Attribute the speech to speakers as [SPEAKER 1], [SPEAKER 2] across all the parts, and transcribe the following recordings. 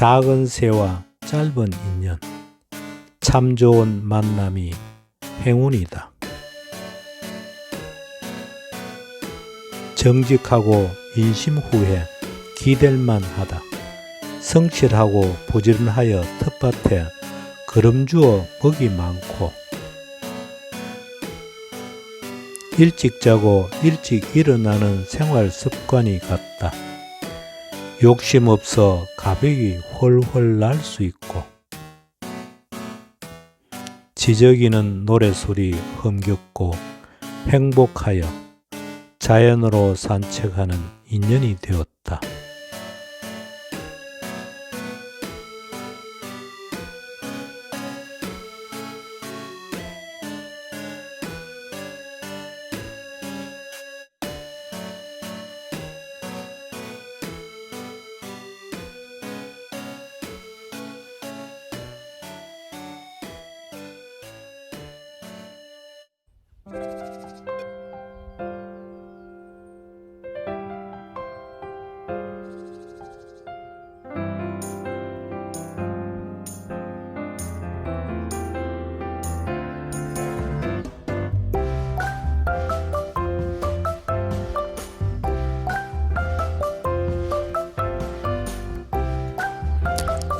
[SPEAKER 1] 작은 새와 짧은 인연. 참 좋은 만남이 행운이다. 정직하고 인심 후에 기댈만 하다. 성실하고 부지런하여 텃밭에 거름 주어 먹이 많고 일찍 자고 일찍 일어나는 생활 습관이 같다. 욕심 없어 가백이 훨훨 날 수 있고 지저귀는 노래소리 흥겹고 행복하여 자연으로 산책하는 인연이 되었다.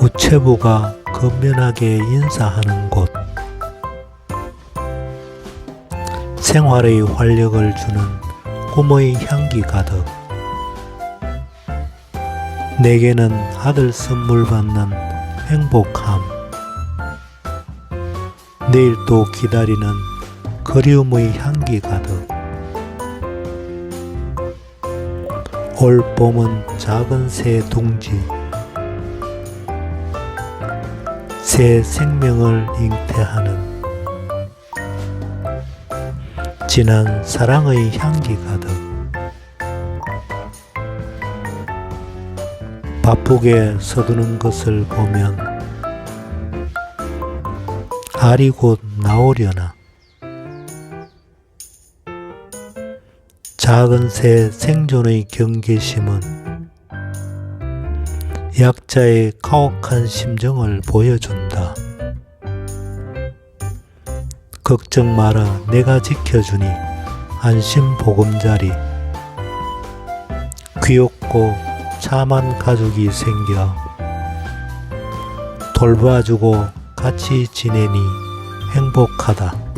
[SPEAKER 1] 우체부가 건면하게 인사하는 생활의 활력을 주는 꿈의 향기 가득. 내게는 아들 선물 받는 행복함. 내일 또 기다리는 그리움의 향기 가득. 올 봄은 작은 새 둥지. 새 생명을 잉태하는 진한 사랑의 향기 가득 바쁘게 서두는 것을 보면 알이 곧 나오려나 작은 새 생존의 경계심은 약자의 가혹한 심정을 보여준다. 걱정 마라, 내가 지켜주니 안심 보금자리. 귀엽고 참한 가족이 생겨 돌봐주고 같이 지내니 행복하다.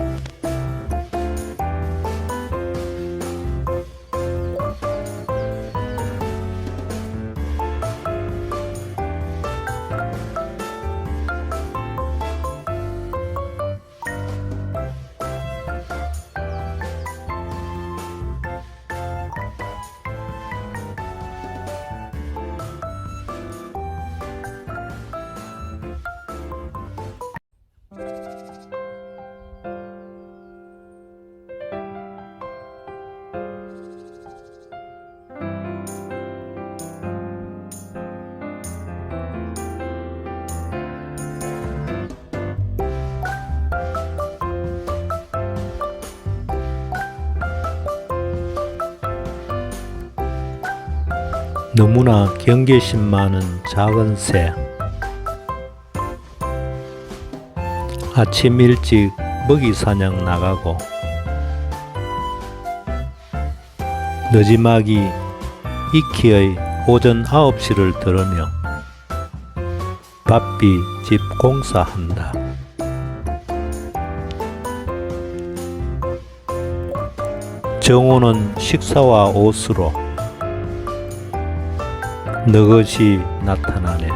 [SPEAKER 1] 너무나 경계심 많은 작은 새. 아침 일찍 먹이 사냥 나가고 늦지막이 이키의 오전 9시를 들으며 바삐 집 공사한다. 정호는 식사와 옷으로 너것이 나타나네.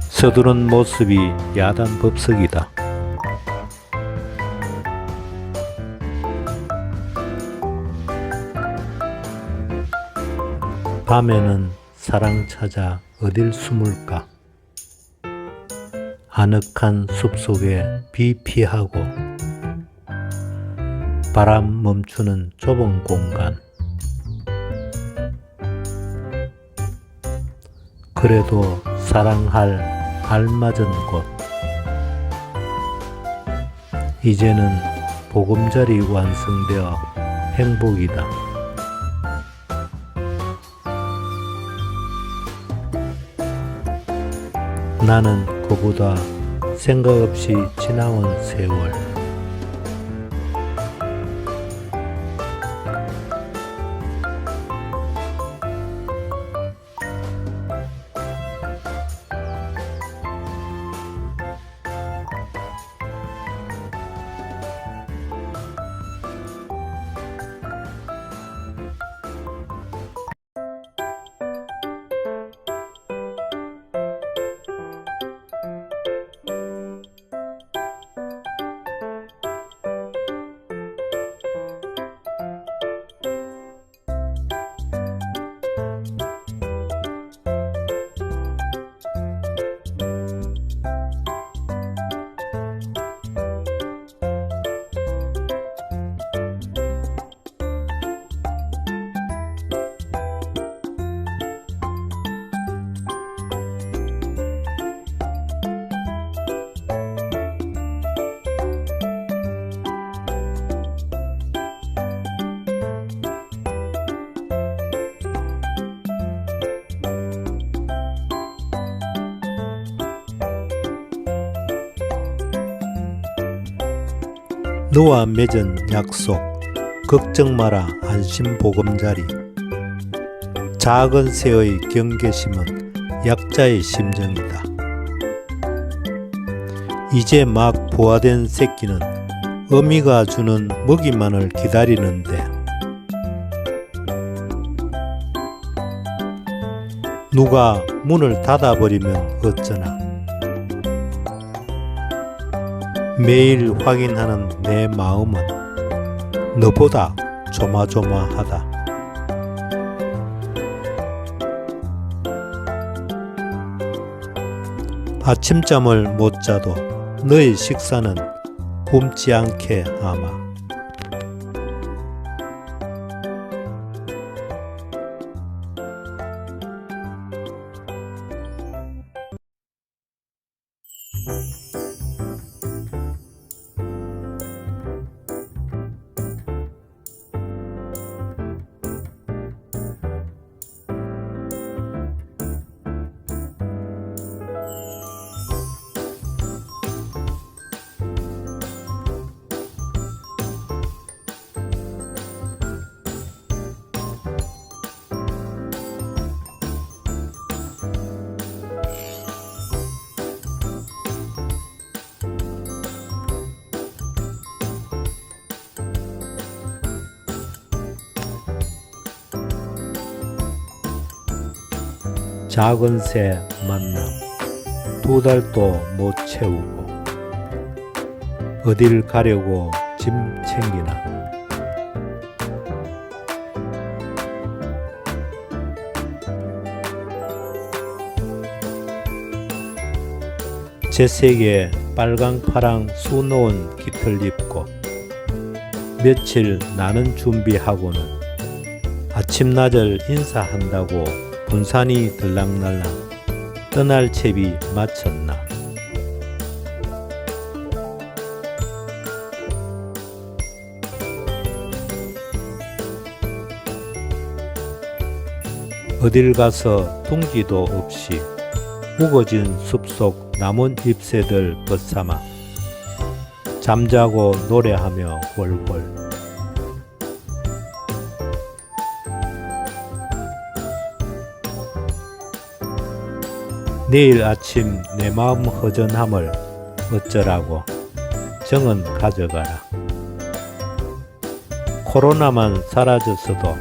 [SPEAKER 1] 서두른 모습이 야단 법석이다. 밤에는 사랑 찾아 어딜 숨을까? 아늑한 숲속에 비 피하고 바람 멈추는 좁은 공간. 그래도 사랑할 알맞은 곳. 이제는 보금자리 완성되어 행복이다. 나는 그보다 생각 없이 지나온 세월. 너와 맺은 약속, 걱정 마라 안심 보금자리. 작은 새의 경계심은 약자의 심정이다. 이제 막 부화된 새끼는 어미가 주는 먹이만을 기다리는데 누가 문을 닫아버리면 어쩌나. 매일 확인하는 내 마음은 너보다 조마조마하다. 아침잠을 못 자도 너의 식사는 굶지 않게 아마. 작은 새 만남 두 달도 못 채우고 어딜 가려고 짐 챙기나. 제색에 빨강 파랑 수놓은 깃을 입고 며칠 나는 준비하고는 아침낮을 인사한다고 분산이 들락날락 떠날 채비 마쳤나. 어딜 가서 둥지도 없이 우거진 숲속 남은 잎새들 벗삼아 잠자고 노래하며 월월 내일 아침 내 마음 허전함을 어쩌라고 정은 가져가라. 코로나만 사라졌어도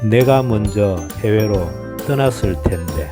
[SPEAKER 1] 내가 먼저 해외로 떠났을 텐데.